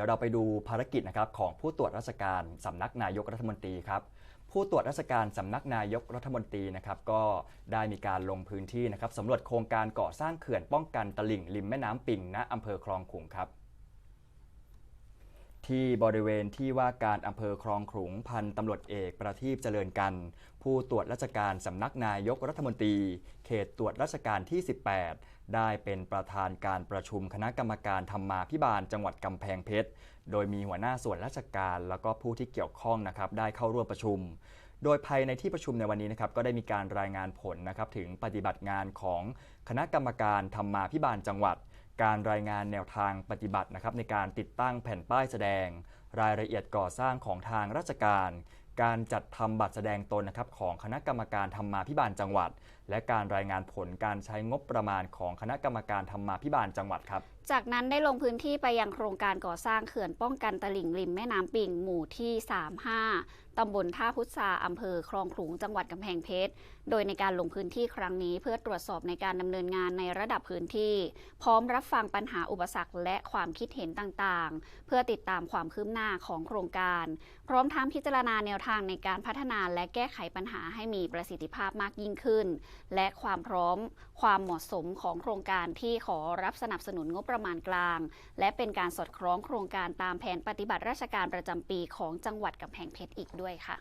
ดี๋ยวเราไปดูภารกิจนะครับของผู้ตรวจราชการสำนักนายกรัฐมนตรีครับผู้ตรวจราชการสำนักนายกรัฐมนตรีนะครับก็ได้มีการลงพื้นที่นะครับสำรวจโครงการก่อสร้างเขื่อนป้องกันตลิ่งริมแม่น้ำปิงณอำเภอคลองขุงครับ ที่บริเวณที่ว่าการอำเภอคลองขลุงพันตำรวจเอกประทีปเจริญกัน ผู้ตรวจราชการสำนักนายกรัฐมนตรี เขตตรวจราชการที่ 18 ได้เป็นประธานการประชุมคณะกรรมการธรรมาภิบาลจังหวัดกำแพงเพชร โดยมีหัวหน้าส่วนราชการ แล้วก็ผู้ที่เกี่ยวข้องนะครับได้เข้าร่วมประชุม โดยภายในที่ประชุมในวันนี้นะครับก็ได้มีการรายงานผลนะครับถึงปฏิบัติงานของคณะกรรมการธรรมาภิบาลจังหวัด การรายงานแนวทางปฏิบัตินะครับในการติดตั้งแผ่นป้ายแสดง รายละเอียดก่อสร้างของทางราชการ การจัดทำบัตรแสดงตนนะครับของคณะกรรมการธรรมาภิบาลจังหวัด และการรายงานผลการใช้งบประมาณของคณะกรรมการธรรมาภิบาลจังหวัดครับ จากนั้นได้ลงพื้นที่ไปยังโครงการก่อสร้างเขื่อนป้องกันตลิ่งริมแม่น้ำปิงหมู่ที่ 35 ตำบลท่าพุทราอำเภอคลองขลุงจังหวัดกำแพงเพชร โดยในการลงพื้นที่ครั้งนี้ เพื่อตรวจสอบในการดำเนินงานในระดับพื้นที่ พร้อมรับฟังปัญหาอุปสรรคและความคิดเห็นต่างๆ เพื่อติดตามความคืบหน้าของโครงการ พร้อมทั้งพิจารณาแนวทางในการพัฒนาและแก้ไขปัญหาให้มีประสิทธิภาพมากยิ่งขึ้นและความพร้อมความเหมาะสมของโครงการที่ขอรับสนับสนุนงบประมาณกลาง และเป็นการสอดคล้องโครงการตามแผนปฏิบัติราชการประจำปีของจังหวัดกำแพงเพชรอีกด้วยค่ะ